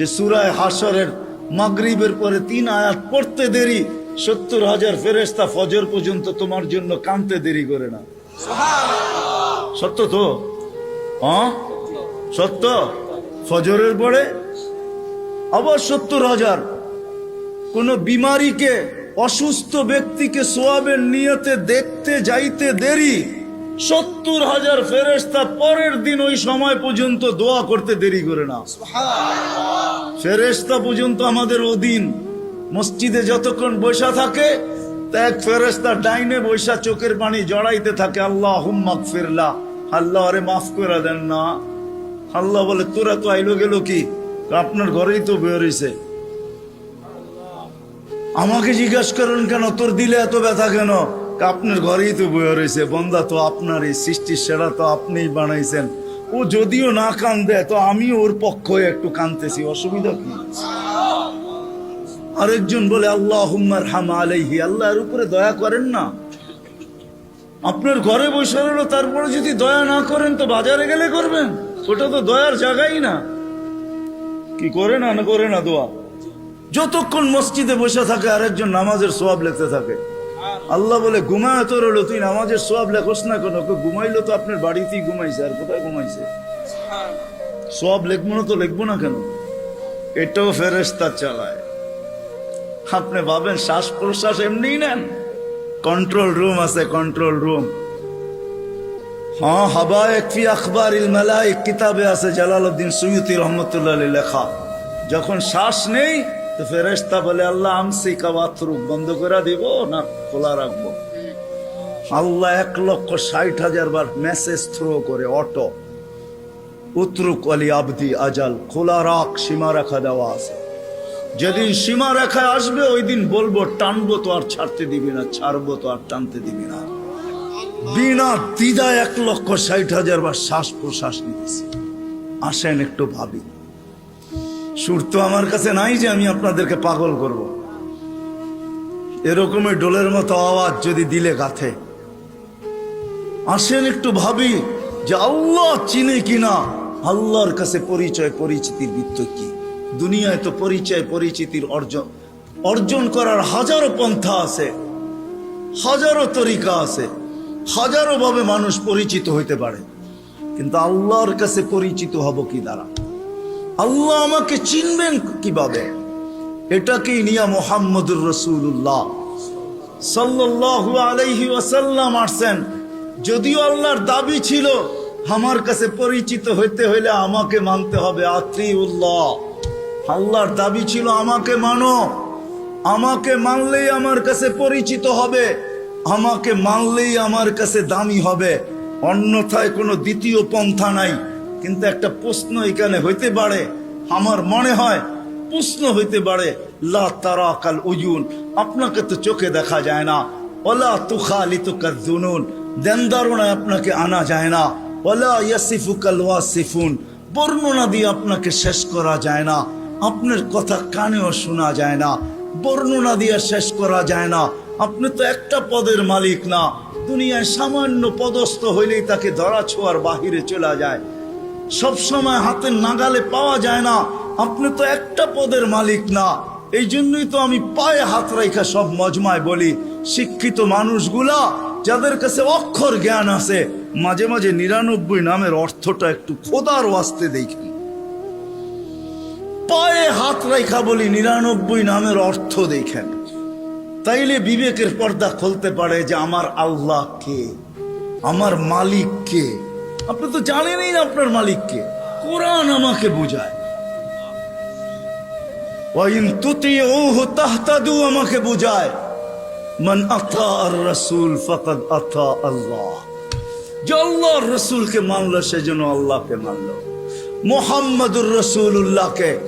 যে সুরায় হাসরের মাগরিবের পরে তিন আয়াত পড়তে দেরি সত্তর হাজার ফেরেস্তা ফজর পর্যন্ত তোমার জন্য কানতে দেরি করে না। সত্য তো? হ্যাঁ? সত্য? ফজরের পরে? আবার সত্তর হাজার। কোন বিমারিকে অসুস্থ ব্যক্তিকে সোয়াবের নিয়তে দেখতে যাইতে দেরি। সত্তর হাজার ফেরেস্তা পরের দিন ওই সময় পর্যন্ত দোয়া করতে দেরি করে না। ফেরেস্তা পর্যন্ত আমাদের অধীন। মসজিদে যতক্ষণ বসা থাকে এক ফেরেস্তা ডাইনে বৈশা চোখের পানি জড়াইতে থাকে আল্লাহ হুম্মাক ফিরলা আল্লাহ আরে মাফ করে দেন না। আল্লাহ বলে, তোরা তো আইলো গেল কি? আপনার ঘরেই তো বেরোইছে আমাকে জিজ্ঞাসা করেন কেন? তোর দিলে এত ব্যথা কেন? আপনার ঘরেই তো বয়ে রয়েছে। বন্দা তো আপনারই সৃষ্টির সেরা তো আপনিই বানাইছেন। ও যদিও না কান্দে, তো আমি ওর পক্ষ একটু কানতেছি। অসুবিধা কি? আরেকজন বলে আল্লাহ হুম্মার হাম আলাইহি আল্লাহর উপরে দয়া করেন না। আপনার ঘরে বসে তারপরে যদি দয়া না করেন, তো বাজারে গেলে করবেন? ওটা তো দয়ার জায়গাই না। কি করে না না করে না দোয়া? যতক্ষণ মসজিদে বসে থাকে, আরেকজন নামাজের সোয়াব লিখতে থাকে। আল্লাহ বলে, ঘুমায় তো রইল, তুই নামাজের সোয়াব লেখোস না কেন? ঘুমাইলো তো আপনার বাড়িতেই ঘুমাইছে, আর কোথায় ঘুমাইছে? সোয়াব লিখব না তো লিখব না কেন? এটাও ফেরেস্তা চালায়। আপনি ভাবেন শ্বাস প্রশ্বাস এমনি নেন? কন্ট্রোল রুম আছে, কন্ট্রোল রুম। হ্যাঁ হাবা একফি আখবর ইল মালাইক, কিতাবে আছে জালালউদ্দিন সুয়ুতি রহমতুল্লাহ আলী লেখা। যখন শ্বাস নেই তো ফেরেশতা বলে, আল্লাহ আমসি কাবাতরু বন্ধ করে দিব না খোলা রাখব? আল্লাহ এক লক্ষ ষাট হাজার বার মেসেজ থ্রো করে, অটো, উত্রুক আলী আবদি আজাল, খোলা রাখ, সীমা রেখা দেওয়া আছে। যেদিন সীমা রেখায় আসবে, ওই দিন বলব, টানবো তো আর ছাড়তে দিবি না, ছাড়বো তো আর টানতে দিবি না। বিনা দ্বিধায় এক লক্ষ ষাট হাজার বার শ্বাস প্রশ্বাস নিতেছি। আসেন একটু ভাবি। সুর তো আমার কাছে নাই যে আমি আপনাদেরকে পাগল করব। এরকমই ডোলের মতো আওয়াজ যদি দিলে গাথে। আসেন একটু ভাবি যে আল্লাহ চিনে কিনা। আল্লাহর কাছে পরিচয় পরিচিতির বৃত্ত কি? দুনিয়ায় তো পরিচয় পরিচিতির অর্জন অর্জন করার হাজারো পন্থা আছে। হাজারো তরিকা আছে। হাজারো ভাবে মানুষ পরিচিত হইতে পারে। কিন্তু আল্লাহর কাছে পরিচিত হব কি দ্বারা? আল্লাহ আমাকে চিনবেন কীভাবে? এটাকেই নিয়া মোহাম্মদুর রসুল্লাহ সাল্লাল্লাহু আলাইহি ওয়াসাল্লাম আসছেন। যদিও আল্লাহর দাবি ছিল, আমার কাছে পরিচিত হইতে হইলে আমাকে মানতে হবে আত্রিউল্লাহ আল্লাহর দাবি ছিল, আমাকে মানো। আমাকে মানলেই আমার কাছে পরিচিত হবে। আমাকে মানলেই আমার কাছে দামি হবে। অন্যথায় কোনো দ্বিতীয় পন্থা নাই। কিন্তু একটা প্রশ্ন এখানে হইতে পারে। আমার মনে হয় প্রশ্ন হইতে পারে, লা কাল উজুন আপনাকে তো চোখে দেখা যায় না। ওলা তুখালি তুকার জুনুন দেনদারণায় আপনাকে আনা যায় না। ওলা ইয়াসিফু কাল ওয়াসিফুন, বর্ণনা দিয়ে আপনাকে শেষ করা যায় না। আপনার কথা কানেও শোনা যায় না। বর্ণনা দিয়ে শেষ করা যায় না। আপনি তো একটা পদের মালিক না। দুনিয়ায় সামান্য পদস্থ হইলেই তাকে ধরা ছোঁয়ার বাহিরে চলে যায়। সব সময় হাতের নাগালে পাওয়া যায় না। আপনি তো একটা পদের মালিক না। এই জন্যই তো আমি পায়ে হাত রেখা সব মজমায় বলি। শিক্ষিত মানুষগুলা, যাদের কাছে অক্ষর জ্ঞান আছে, মাঝে মাঝে নিরানব্বই নামের অর্থটা একটু খোদার ওয়াস্তে দেখেন। পায়ে হাত রেখা বলি নিরানব্বই নামের অর্থ দেখেন। তাইলে বিবেকের পর্দা খুলতে পারে যে আমার আল্লাহ কে, আমার মালিক কে। আপনি তো জানেনই না আপনার মালিককে। কোরআন আমাকে বোঝায়। আমাকে বোঝায়। মান আতা আর রাসূল ফাকাদ আতা আল্লাহ। যে রসুলকে মানলো সেজন্য আল্লাহকে মানলো। মোহাম্মদুর রসুল্লাহকে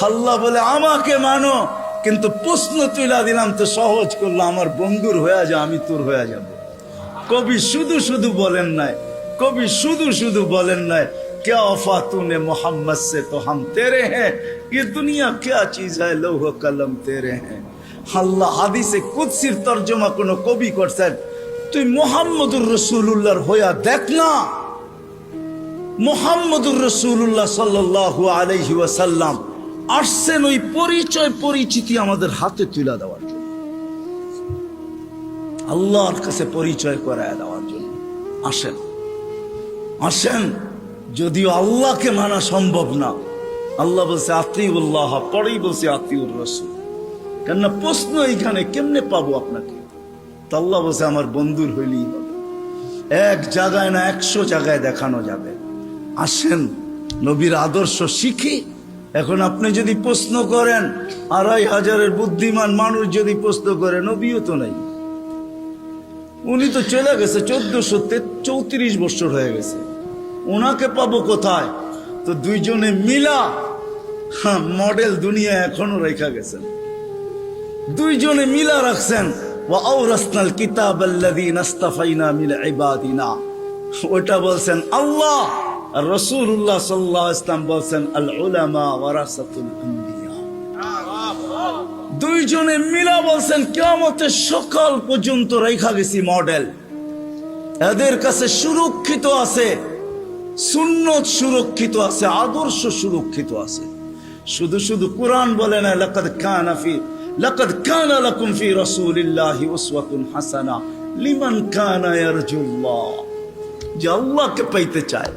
আল্লাহ বলে, আমাকে মানো। কিন্তু প্রশ্ন তুলা দিলাম, তো সহজ করল, আমার বন্ধুর হয়ে যা, আমি তোর হয়ে যাব। কবি শুধু শুধু বলেন নাই কবি শুধু শুধু বলেন নাই क्या वफा तूने मोहम्मद से तो हम तेरे हैं ये दुनिया क्या चीज है लौह कलम तेरे हैं আল্লাহ হাদিসে কুৎসির তর্জমা কোন কবি করছেন তুই মোহাম্মদুর রসুল্লাহর হইয়া দেখ না মোহাম্মদুর রসুল্লাহ সাল্লাহ আলহি ওয়াসাল্লাম আসছেন ওই পরিচয় পরিচিতি আমাদের হাতে তুলে দেওয়ার জন্য আল্লাহর কাছে পরিচয় করায় দেওয়ার জন্য আসেন আসেন। যদিও আল্লাহকে মানা সম্ভব না। আল্লাহ বলছে আত্মীউল্লাহ পরেই বলছে আত্মীউর রসুল কেননা প্রশ্ন এইখানে, কেমনে পাবো আপনাকে? তো আল্লাহ বলছে, আমার বন্ধুর হইলেই হবে। এক জায়গায় না, একশো জায়গায় দেখানো যাবে। আসেন, নবীর আদর্শ শিখি। এখন আপনি যদি প্রশ্ন করেন, আড়াই হাজারের বুদ্ধিমান মানুষ যদি প্রশ্ন করে, নবীও তো নাই। উনি তো চলে গেছে চোদ্দশো চৌত্রিশ বছর হয়ে গেছে। ওনাকে পাবো কোথায়? তো দুইজনে মিলা হ্যাঁ, মডেল দুনিয়া এখনও রেখা গেছেন। দুইজনে মিলা রাখছেন ওয়াউরাসনাল কিতাব আল্লাযীনা ইসতাফাইনা মিন ইবাদিনা। ওটা বলছেন আল্লাহ আর রাসূলুল্লাহ সাল্লাল্লাহু আলাইহি ওয়াসাল্লাম বলছেন আল উলামা ওয়ারাসাতুল আম্বিয়া। দুইজনে মিলা বলছেন কিয়ামতের সকাল পর্যন্ত রেখা গেছি মডেল। এদের কাছে সুরক্ষিত আছে সুন্নত সুরক্ষিত আছে, আদর্শ সুরক্ষিত আছে। শুধু শুধু কোরআন বলে না, লাকাদ কানা ফি, লাকাদ কানা লাকুম ফি রাসূলিল্লাহি উসওয়াতুন হাসানা, লিমান কানা ইয়ারজুল্লাহ। যে আল্লাহকে পাইতে চায়,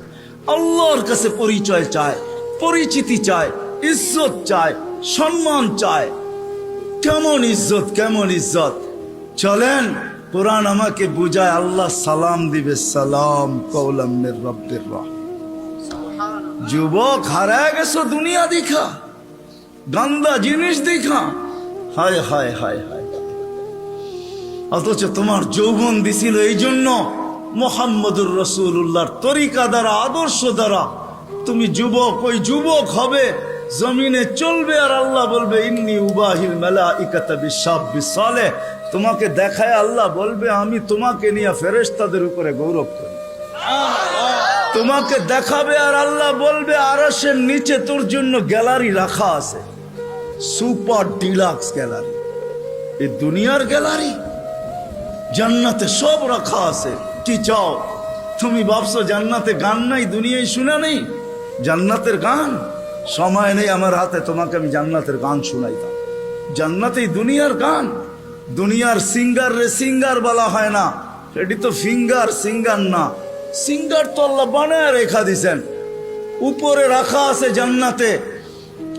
আল্লাহর কাছে পরিচয় চায়, পরিচিতি চায়, ইজ্জত চায়, সম্মান চায়। কেমন ইজ্জত কেমন ইজ্জত? চলেন, কোরআন আমাকে বুঝায়, আল্লাহ সালাম দিবে, সালাম কৌলামের রব্বের রহ। যুবক হারায় গেছো, দুনিয়া দেখা। গান্দা জিনিস দেখা। হায় হায় হায় হায়। অথচ তোমার যৌবন দিছিল এই জন্য মোহাম্মদুর রসুল্লাহর তরিকা দ্বারা, আদর্শ দ্বারা। তুমি যুবক, ওই যুবক হবে, জমিনে চলবে আর আল্লাহ বলবে, ইন্নি উবাহিল মেলা ইকাতা বিশ্বাব বিশালে তোমাকে দেখায় আল্লাহ বলবে, আমি তোমাকে নিয়ে ফেরেশতাদের উপরে গৌরব করি। তোমাকে দেখাবে আর আল্লাহ বলবে আরসের নিচে তোর জন্য গ্যালারি রাখা আছে। Super deluxe gallery. এই দুনিয়ার গ্যালারি? জান্নাতে সব রাখা আছে। কি চাও? তুমি ভাবছ জান্নাতে গান নাই, দুনিয়ায় শুনে নেই? জান্নাতের গান? সময় নেই আমার হাতে, তোমাকে আমি জান্নাতের গান শুনাইতাম। জান্নাতেই দুনিয়ার গান। দুনিয়ার সিঙ্গার রে সিঙ্গার বলা হয় না। এটি তো ফিঙ্গার, সিঙ্গার না। সিঙ্গার তো আল্লাহ বানায় রেখা দিছেন। উপরে রাখা আছে জান্নাতে।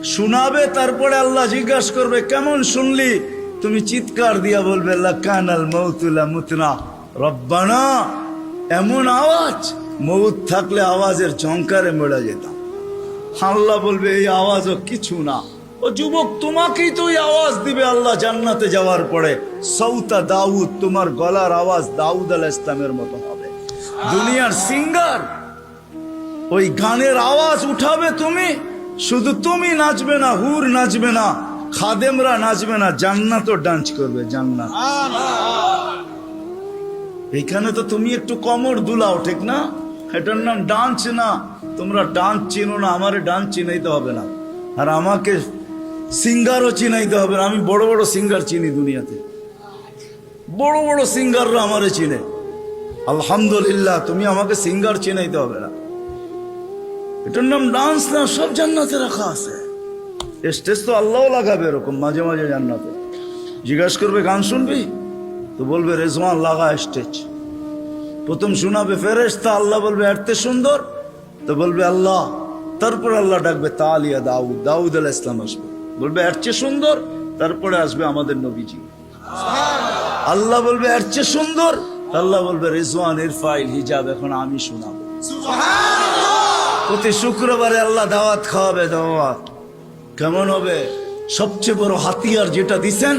শোনাবে, তারপরে আল্লাহ জিজ্ঞাসা করবে, কেমন শুনলি? তুমি চিৎকার দিয়া বলবে, লাকানাল মৌতুলা মুতনা রব্বানা, এমন আওয়াজ, মৌত থাকলে আওয়াজের ঝঙ্কারে মরে যেতাম। আল্লাহ বলবে, এই আওয়াজও কিছু না। ও যুবক, তোমাকেই তো আওয়াজ দিবে আল্লাহ জান্নাতে যাওয়ার পরে। সৌতা দাউদ, তোমার গলার আওয়াজ দাউদ আল ইসলামের মতো হবে। দুনিয়ার সিঙ্গার। ওই গানের আওয়াজ উঠাবে তুমি, শুধু তুমি নাচবে না, হুর নাচবে না, খাদেমরা নাচবে না জান্নাতও ডান্স করবে, জান্নাত। এখানে তো তুমি একটু কমর দুলাও, ঠিক না? এটার নাম ডান্স না। তোমরা ডান্স চিনো না, আমারে ডান্স চিনাইতে হবে না। আর আমাকে সিঙ্গারও চিনাইতে হবে না। আমি বড় বড় সিঙ্গার চিনি দুনিয়াতে। বড় বড় সিঙ্গাররা আমারে চিনে। আলহামদুলিল্লাহ, তুমি আমাকে সিঙ্গার চিনাইতে হবে না। এটার নাম ডান্স না, সব জান্নাতে রাখা আছে। স্টেজ তো আল্লাহ লাগাবে এরকম, মাঝে মাঝে জান্নাতে। জিজ্ঞাসা করবে, গান শুনবি? তো বলবে, রেজওয়ান, লাগা স্টেজ প্রথম শোনাবে ফেরেশতা, আল্লাহ বলবে এরতে সুন্দর। তো বলবে, আল্লাহ। তারপর আল্লাহ ডাকবে, তালিয়া দাউদ দাউদ আলাহ ইসলাম আসবে। বলবে, এর চেয়ে সুন্দর? তারপরে আসবে আমাদের নবীজি। আল্লাহ বলবে, এর চেয়ে সুন্দর? আল্লাহ বলবে রেজওয়ান ইরফাইল হিজাব এখন আমি শোনাবো। প্রতি শুক্রবারে আল্লাহ দাওয়াত খাওয়াবে দাওয়াত। কেমন হবে? সবচেয়ে বড় হাতিয়ার যেটা দিছেন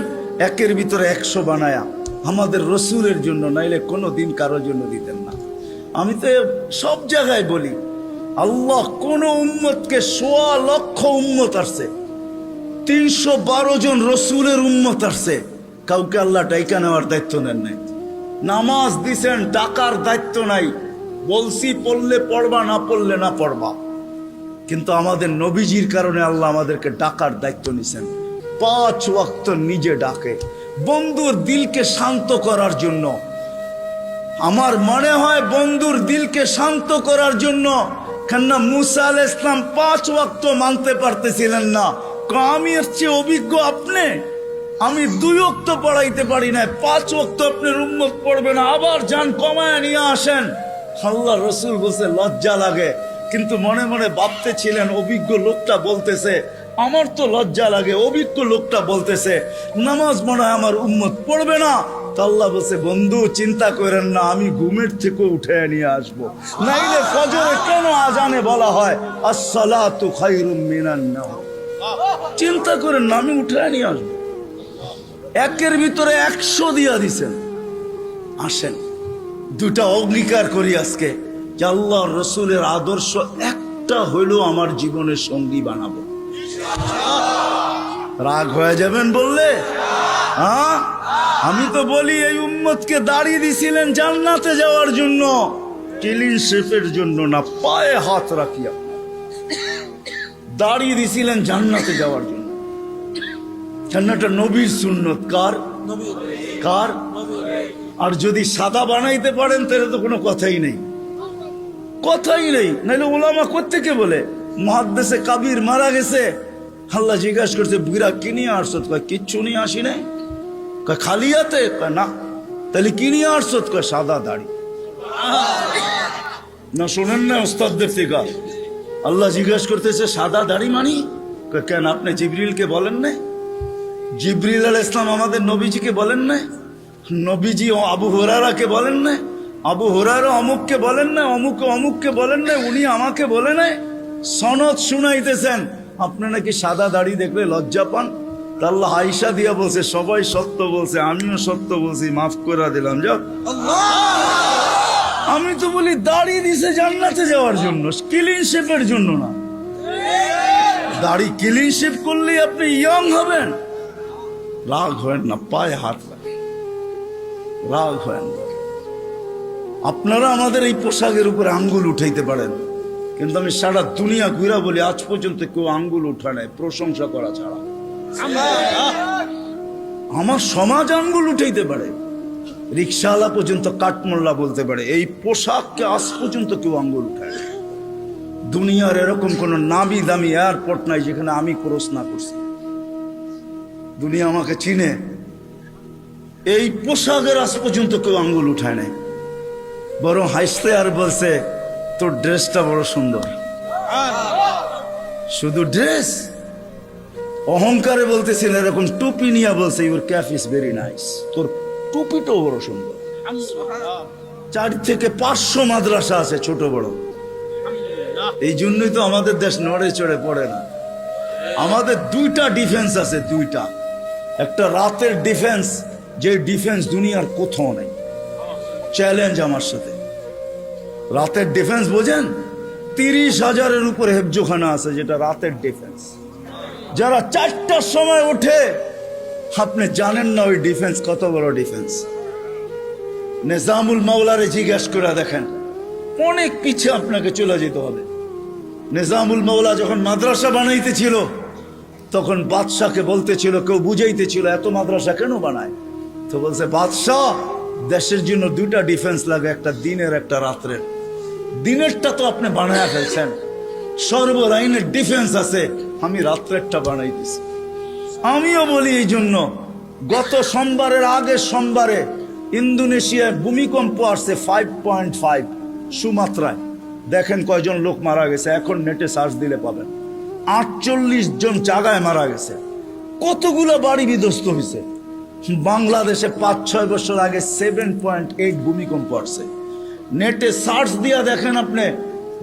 একের ভিতরে একশো বানায়া। আমাদের রসুলের জন্য নাইলে কোনো দিন কারোর জন্য দিতেন না। আমি তো সব জায়গায় বলি আল্লাহ কোন উম্মতকে সোয়া লক্ষ উম্মত আসছে তিনশো বারো জন রসুলের উম্মত আসছে। কাউকে আল্লাহ ডাইকা নেওয়ার দায়িত্ব নেন নাই। নামাজ দিছেন, টাকার দায়িত্ব নাই। বলছি, পড়লে পড়বা, না পড়লে না পড়বা। কিন্তু আমাদের নবীজির কারণে আল্লাহ আমাদেরকে ডাকার দায়িত্ব নিছেন। পাঁচ ওয়াক্ত নিজে ডাকে। বন্ধুর দিলকে শান্ত করার জন্য। আমার মনে হয় বন্ধুর দিলকে শান্ত করার জন্য কেননা মুসা আল ইসলাম পাঁচ ওয়াক্ত মানতে পারতেছিলেন না। আমি চেয়ে অভিজ্ঞ আপনি? আমি দুই অক্ত পড়াইতে পারি না পাঁচ অক্ত আপনি উন্মত পড়বে না, আবার যান কমায় নিয়ে আসেন। আল্লাহ রসুল বলছে, লজ্জা লাগে। কিন্তু মনে মনে ভাবতে ছিলেন অভিজ্ঞ লোকটা বলতেছে, আমার তো লজ্জা লাগে, অভিজ্ঞ লোকটা বলতেছে, নামাজ মনে হয় আমার উম্মত পড়বে না। তো আল্লাহ বলছে, বন্ধু, চিন্তা করেন না, আমি ঘুমের থেকে উঠে নিয়ে আসব। নাইলে ফজরে কেন আজানে বলা হয়, আসসালাতু খায়রুম মিনান চিন্তা করেন না, আমি উঠে নিয়ে আসব। একের ভিতরে একশো দিয়া দিছেন। আসেন, দুটা অঙ্গীকার করি আজকে। যে আল্লাহ রসুলের আদর্শ একটা হইলেও আমার জীবনের সঙ্গী বানাবো। রাগ হয়ে যাবেন বললে? হ্যাঁ? আমি তো বলি, এই উম্মতকে দাঁড়িয়ে দিছিলেন জান্নাতে যাওয়ার জন্য। ক্লিন শেফের জন্য না, পায়ে হাত রাখিয়া। দাঁড়িয়ে দিছিলেন জান্নাতে যাওয়ার জন্য। জান্নাতটা নবীর সুন্নত। কার? কার? আর যদি সাদা বানাইতে পারেন তাহলে তো কোনো কথাই নেই। কথাই নেই। নাহলে ওলামা কোত্থেকে বলে? মহাদ্দেশে কাবির মারা গেছে। আল্লাহ জিজ্ঞাসা করছে বুড়া কি নিয়ে আসছো? কয় কিচ্ছু নিয়ে আসি নাই। কয় খালি হাতে? কয় না। তাহলে কি নিয়ে আসছো? কয় সাদা দাড়ি। না শোনেন না ওস্তাদদের থেকে। আল্লাহ জিজ্ঞাসা করতেছে সাদা দাড়ি মানি? কেন আপনি জিবরিলকে বলেন নাই? জিবরিল আল ইসলাম আমাদের নবীজিকে বলেন না নবীজি ও আবু হরারাকে বলেন না আবু হরারা অমুককে বলেন না অমুক অমুককে বলেন না উনি আমাকে বলে নাই? সনদ শুনাইতেছেন। আপনি নাকি সাদা দাড়ি দেখলে লজ্জা পান? তা আল্লাহ আইসা দিয়া বলছে সবাই সত্য বলছে আমিও সত্য বলছি মাফ করে দিলাম যাও। আমি তো বলি দাড়ি দিছে জান্নাতে যাওয়ার জন্য ক্লিন শেপের জন্য না। দাড়ি ক্লিন শেপ করলেই আপনি ইয়ং হবেন। রাগ হয় না, পায়ে হাত লাগে। রাগ হয় না। আপনারা আমাদের এই পোশাকের উপরে আঙ্গুল উঠাইতে পারেন। কিন্তু আমি সারা দুনিয়া ঘুরা বলি, আজ পর্যন্ত কেউ আঙ্গুল উঠা নাই, প্রশংসা করা ছাড়া। আমার সমাজ আঙ্গুল উঠাইতে পারে। রিক্সাওয়ালা পর্যন্ত, কাঠমোল্লা বলতে পারে, এই পোশাককে আজ পর্যন্ত কেউ আঙ্গুল উঠায়। দুনিয়ার এরকম কোন নামি দামি এয়ারপোর্ট নাই যেখানে আমি ক্রস না করছি। দুনিয়া আমাকে চিনে। এই পোশাকের আজ পর্যন্ত কেউ আঙ্গুল উঠায় নাই। বরং হাসতে আর বলছে, তোর ড্রেসটা বড় সুন্দর। শুধু ড্রেস? অহংকারে বলতেছেন এরকম টুপি নিয়ে বলছে your cap is very nice তোর টুপিটাও বড় সুন্দর। চার থেকে পাঁচশো মাদ্রাসা আছে, ছোট বড়। এই জন্যই তো আমাদের দেশ নড়ে চড়ে পড়ে না। আমাদের দুইটা ডিফেন্স আছে, দুইটা। একটা রাতের ডিফেন্স যে ডিফেন্স দুনিয়ার কোথাও নেই। চ্যালেঞ্জ আমার সাথে। রাতের ডিফেন্স বোঝেন? তিরিশ হাজারের উপরে হেফজোখানা আছে যেটা রাতের ডিফেন্স যারা চারটার সময় ওঠে, আপনি জানেন না ওই ডিফেন্স কত বড় ডিফেন্স নিজামুল মাওলারে জিজ্ঞাসা করে দেখেন, অনেক পিছে আপনাকে চলে যেতে হবে। নিজামুল মাওলা যখন মাদ্রাসা বানাইতেছিল তখন বাদশাকে বলতেছিল, কেউ বুঝাইতেছিল, এত মাদ্রাসা কেন বানায়? তো বলছে, বাদশাহ, দেশের জন্য দুইটা ডিফেন্স লাগে, একটা দিনের, একটা রাত্রের। দিনেরটা তো আপনি বানায় ফেলছেন। সর্বলাইনের ডিফেন্স আছে, আমি রাত্রেরটা বানাই দিছি। আমিও বলি এই জন্য, গত সোমবারের আগের সোমবারে ইন্দোনেশিয়ায় ভূমিকম্প আসছে ফাইভ পয়েন্ট ফাইভ সুমাত্রায়। দেখেন কয়জন লোক মারা গেছে, এখন নেটে সার্চ দিলে পাবেন। আটচল্লিশ জন জায়গায় মারা গেছে। কতগুলো বাড়ি বিধ্বস্ত হয়েছে বাংলাদেশে পাঁচ, ছয় বছর আগে সেভেন পয়েন্ট এইট ভূমিকম্প আসছে। নেটে সার্চ দিয়া দেখেন আপনি,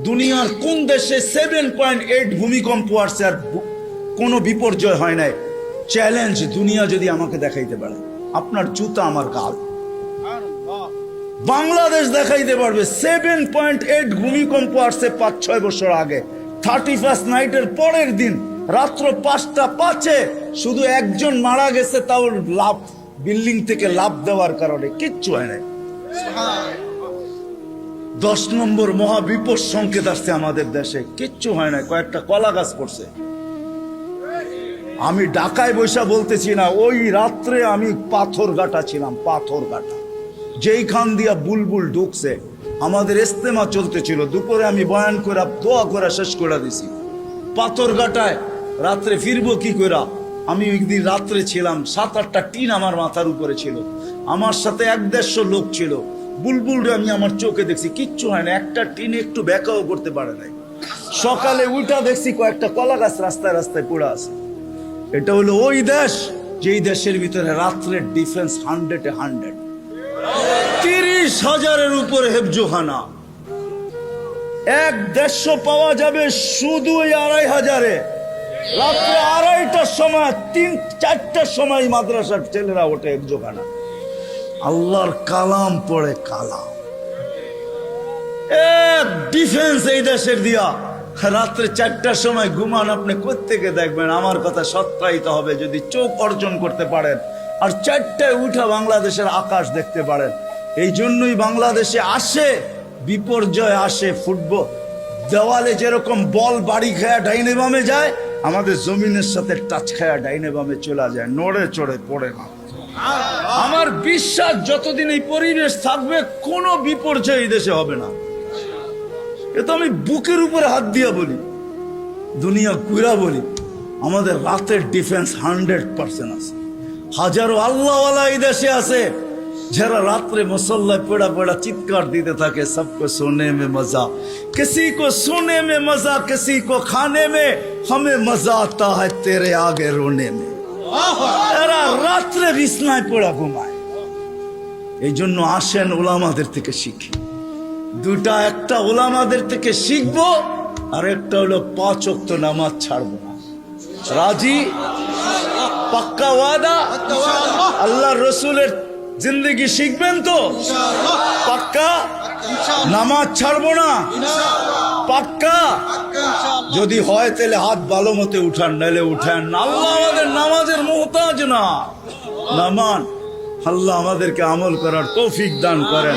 দুনিয়ার কোন দেশে সেভেন পয়েন্ট এইট ভূমিকম্প আসছে আর কোনো বিপর্যয় হয় নাই। চ্যালেঞ্জ দুনিয়া যদি আমাকে দেখাইতে পারে, আপনার জুতা আমার গাল। বাংলাদেশ দেখাইতে পারবে সেভেন পয়েন্ট এইট ভূমিকম্প আসছে পাঁচ, ছয় বছর আগে। থার্টি ফার্স্ট নাইটের পরের দিন, রাত্র পাঁচটা পাঁচে শুধু একজন মারা গেছে, তাও লাভ, বিল্ডিং থেকে লাভ দেওয়ার কারণে কিচ্ছু হয় নাই। দশ নম্বর মহাবিপদ সংকেত আসছে আমাদের দেশে, কিচ্ছু হয় না কয়েকটা কলা গাছ পড়ছে। আমি ঢাকায় বৈশা বলতেছি না, ওই রাত্রে আমি পাথর গাটা ছিলাম পাথর গাটা যেইখান দিয়া বুলবুল ঢুকছে আমাদের ইস্তেমা চলতেছিল। দুপুরে আমি বয়ান করে দোয়া করা শেষ করে দিছি। পাথর গাটায় রাত্রে ফিরবো কি কইরা? আমি একদিন রাত্রে ছিলাম, সাত, আটটা টিন আমার মাথার উপরে ছিল। আমার সাথে এক দেড়শো লোক ছিল। বুলবুলরে আমি আমার চোখে দেখছি, কিচ্ছু হয় না, একটা টিন একটু ব্যাকাও করতে পারে নাই। সকালে উল্টা দেখছি কয়েকটা কলা গাছ রাস্তায় রাস্তায় পড়ে আছে। এটা হলো ওই দেশ, যেই দেশের ভিতরে রাত্রের ডিফেন্স হান্ড্রেডে হান্ড্রেড তিরিশ হাজারের উপরে হেফজোখানা এক দেড়শো পাওয়া যাবে শুধু আড়াই হাজারে। রাত্রে আড়াইটার সময়, তিন, চারটার সময় মাদ্রাসার ছেলেরা ওঠে হেফজোখানা আল্লাহর কালাম পড়ে কালাম। এক ডিফেন্স এই দেশের দিয়া। রাত্রে চারটার সময় ঘুমান, আপনি কোত্থেকে দেখবেন? আমার কথা সত্যায়িত হবে যদি চোখ অর্জন করতে পারেন। আর চারটায় উঠা বাংলাদেশের আকাশ দেখতে পারেন। এই জন্যই বাংলাদেশে আসে, বিপর্যয় আসে ফুটবল। দেওয়ালে যেরকম বল বাড়ি খায়া ডাইনে বামে যায়, আমাদের জমিনের সাথে টাচ খায়া ডাইনে বামে চলে যায়, নড়ে চড়ে পড়ে না। আমার বিশ্বাস, যতদিন এই পরিবেশ থাকবে, কোনো বিপর্যয় এই দেশে হবে না। এ তো আমি বুকের উপরে হাত দিয়ে বলি, দুনিয়া কুইরা বলি, আমাদের রাতের ডিফেন্স হান্ড্রেড পার্সেন্ট আছে। হাজারো আল্লাহওয়ালা এই দেশে আছে যারা রাত্রে মুসল্লায় পেড়া পেড়া চিৎকার দিতে থাকে সবকো সোনে মে মজা किसी को सोने में मजा किसी को खाने में हमें मजा आता है तेरे आगे रोने में এরা রাত্রে বিছনায় পড়া ঘুমায় এই জন্য আসেন ওলামাদের থেকে শিখি দুটা একটা ওলামাদের থেকে শিখবো আর একটা হলো পাঁচ অক্ত নামাজ ছাড়বো না রাজি পাক্কা ওয়াদা আল্লাহ রসুলের জিন্দগি শিখবেন তো? পাক্কা? নামাজ ছাড়বো না? পাক্কা? যদি হয় তাহলে হাত ভালো মতে উঠান, নাহলে উঠান। আল্লাহ আমাদের নামাজের মোহতাজ না। নামান আল্লাহ আমাদেরকে আমল করার তৌফিক দান করেন।